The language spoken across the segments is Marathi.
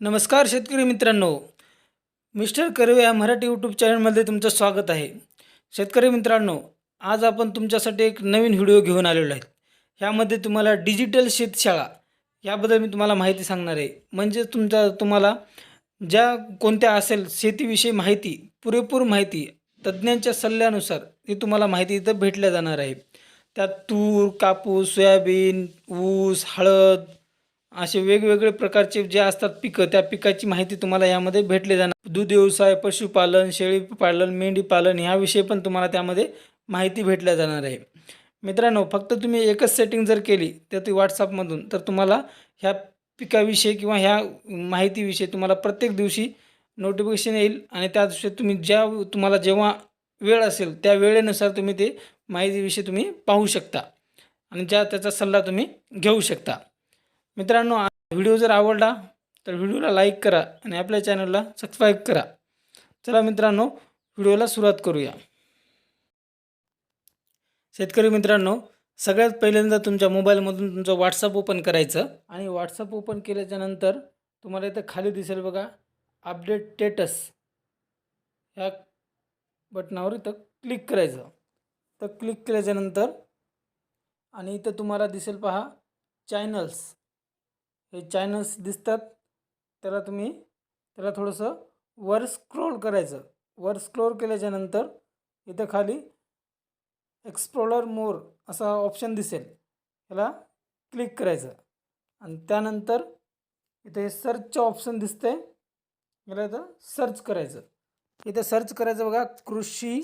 नमस्कार शेतकरी मित्रांनो. मिस्टर कर्वे या मराठी यूट्यूब चॅनलमध्ये तुमचं स्वागत आहे. शेतकरी मित्रांनो आज आपण तुमच्यासाठी एक नवीन व्हिडिओ घेऊन आलेलो आहे. ह्यामध्ये तुम्हाला डिजिटल शेतशाळा याबद्दल मी तुम्हाला माहिती सांगणार आहे. म्हणजे तुमचा तुम्हाला ज्या कोणत्या असेल शेतीविषयी माहिती पुरेपूर माहिती तज्ज्ञांच्या सल्ल्यानुसार ती तुम्हाला माहिती इथं भेटल्या जाणार आहे. त्यात तूर कापूस सोयाबीन ऊस हळद असे वेगवेगळे प्रकारचे जे असतात पिकं त्या पिकाची माहिती तुम्हाला यामध्ये भेटले जाणार. दूध व्यवसाय पशुपालन शेळी पालन मेंढी मेंढीपालन ह्याविषयी पण तुम्हाला त्यामध्ये माहिती भेटल्या जाणार आहे. मित्रांनो फक्त तुम्ही एकच सेटिंग जर केली तर ती व्हॉट्सअपमधून तर तुम्हाला ह्या पिकाविषयी किंवा ह्या माहितीविषयी तुम्हाला प्रत्येक दिवशी नोटिफिकेशन येईल आणि त्या दिवशी तुम्ही ज्या तुम्हाला जेव्हा वेळ असेल त्या वेळेनुसार तुम्ही ते माहितीविषयी तुम्ही पाहू शकता आणि ज्या त्याचा सल्ला तुम्ही घेऊ शकता. मित्रांनो व्हिडिओ जर आवडला तर व्हिडिओला लाईक करा आणि आपल्या चॅनलला सबस्क्राईब करा. चला मित्रांनो व्हिडिओला सुरुवात करूया. शेतकरी मित्रांनो सगळ्यात पहिल्यांदा तुमच्या मोबाईलमधून तुमचं व्हॉट्सअप ओपन करायचं आणि व्हॉट्सअप ओपन केल्याच्यानंतर तुम्हाला इथं खाली दिसेल बघा अपडेट स्टेटस ह्या बटनावर इथं क्लिक करायचं. तर क्लिक केल्याच्यानंतर आणि इथं तुम्हाला दिसेल पहा चॅनल्स हे चॅनल्स दिसतात. त्याला तुम्ही त्याला थोडंसं वर स्क्रोल करायचं. वर स्क्रोल केल्याच्यानंतर इथं खाली एक्सप्लोलर मोर असा ऑप्शन दिसेल. त्याला क्लिक करायचं. आणि त्यानंतर इथे हे सर्चचं ऑप्शन दिसतंय. याला इथं सर्च करायचं. इथं सर्च करायचं बघा कृषी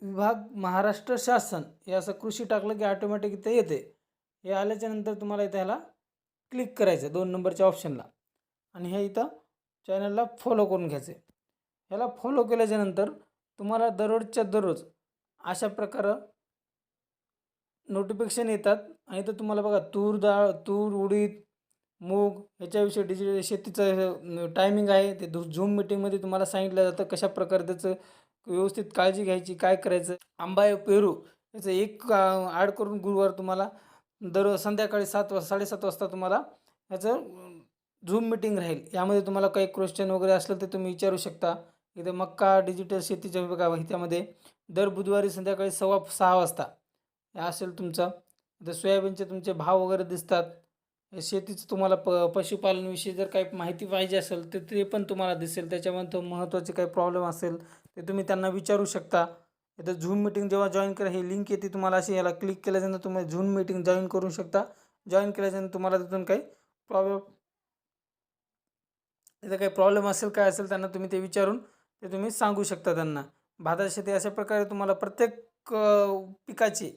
विभाग महाराष्ट्र शासन. हे असं कृषी टाकलं की ऑटोमॅटिक इथे येते. हे आल्याच्यानंतर तुम्हाला इथं ह्याला क्लिक करायचं दोन नंबरच्या ऑप्शनला आणि हे इथं चॅनलला फॉलो करून घ्यायचे ह्याला फॉलो केल्याच्यानंतर तुम्हाला दररोजच्या दररोज अशा प्रकारे नोटिफिकेशन येतात. आणि इथं तुम्हाला बघा तूर डाळ तूर उडीद मूग ह्याच्याविषयी डिजिटल शेतीचं टायमिंग आहे. ते झूम मिटिंगमध्ये तुम्हाला सांगितलं जातं कशा प्रकारे त्याचं व्यवस्थित काळजी घ्यायची काय करायचं. आंबा पेरू याचं एक ॲड करून गुरुवार तुम्हाला दर संध्याकाळी सात वाज साडेसात वाजता तुम्हाला याचं झूम मिटिंग राहील. यामध्ये तुम्हाला काही क्वेश्चन वगैरे असलं तर तुम्ही विचारू शकता. इथे मक्का डिजिटल शेतीच्या विभागा त्यामध्ये दर बुधवारी संध्याकाळी सव्वा सहा वाजता हे असेल तुमचं. इथं सोयाबीनचे तुमचे भाव वगैरे दिसतात. शेतीचं तुम्हाला प पशुपालनविषयी जर काही माहिती पाहिजे असेल तर ते पण तुम्हाला दिसेल. त्याच्यामध्ये महत्त्वाचे काही प्रॉब्लेम असेल ते तुम्ही त्यांना विचारू शकता. इथं झूम मीटिंग जेव्हा जॉईन करा ही लिंक येते तुम्हाला अशी याला क्लिक केल्याच्यानंतर तुम्ही झूम मीटिंग जॉईन करू शकता. जॉईन केल्याच्यानंतर तुम्हाला तिथून काही प्रॉब्लेम तिथं काही प्रॉब्लेम असेल काय असेल त्यांना तुम्ही ते विचारून ते तुम्ही सांगू शकता त्यांना. भाता शेती अशा प्रकारे तुम्हाला प्रत्येक पिकाची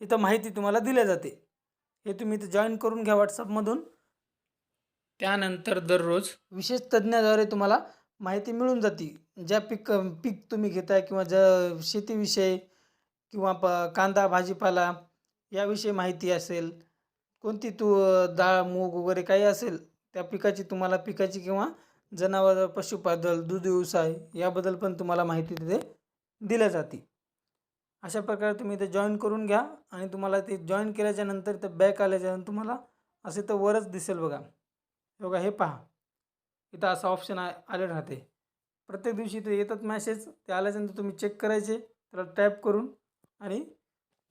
इथं माहिती तुम्हाला दिल्या जाते. हे तुम्ही इथं जॉईन करून घ्या व्हॉट्सअपमधून त्यानंतर दररोज विशेष तज्ज्ञाद्वारे तुम्हाला माहिती मिळून जाते. ज्या पीक पीक तुम्ही घेताय किंवा ज्या शेतीविषयी किंवा प कांदा भाजीपाला याविषयी माहिती असेल कोणती तू डाळ मूग वगैरे काही असेल त्या पिकाची तुम्हाला पिकाची किंवा जनावर पशुपादल दूध व्यवसाय याबद्दल पण तुम्हाला माहिती तिथे दिल्या जाते. अशा प्रकारे तुम्ही ते जॉईन करून घ्या आणि तुम्हाला ते जॉईन केल्याच्यानंतर ते बॅक आल्याच्यानंतर तुम्हाला असे तर वरच दिसेल बघा. बघा हे पहा. इथं असं ऑप्शन आ आले राहते. प्रत्येक दिवशी इथे येतात मॅसेज ते आल्याच्यानंतर तुम्ही चेक करायचे त्याला टॅप करून आणि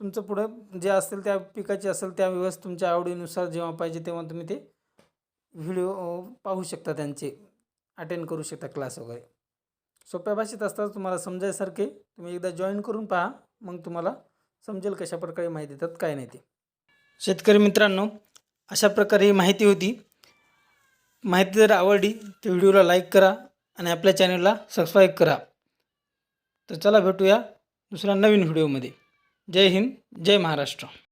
तुमचं पुढं जे असेल त्या पिकाची असेल त्या व्यवस्थित तुमच्या आवडीनुसार जेव्हा पाहिजे तेव्हा तुम्ही ते व्हिडिओ पाहू शकता त्यांचे अटेंड करू शकता क्लास वगैरे. सोप्या भाषेत असतात तुम्हाला समजायसारखे तुम्ही एकदा जॉईन करून पहा मग तुम्हाला समजेल कशा प्रकारे माहिती देतात काय नाही ते. शेतकरी मित्रांनो अशा प्रकारे ही माहिती होती. माहिती जर आवडली तर व्हिडिओला लाईक करा आणि आपल्या चॅनलला सबस्क्राईब करा. तर चला भेटूया दुसऱ्या नवीन व्हिडिओमध्ये. जय हिंद जय महाराष्ट्र.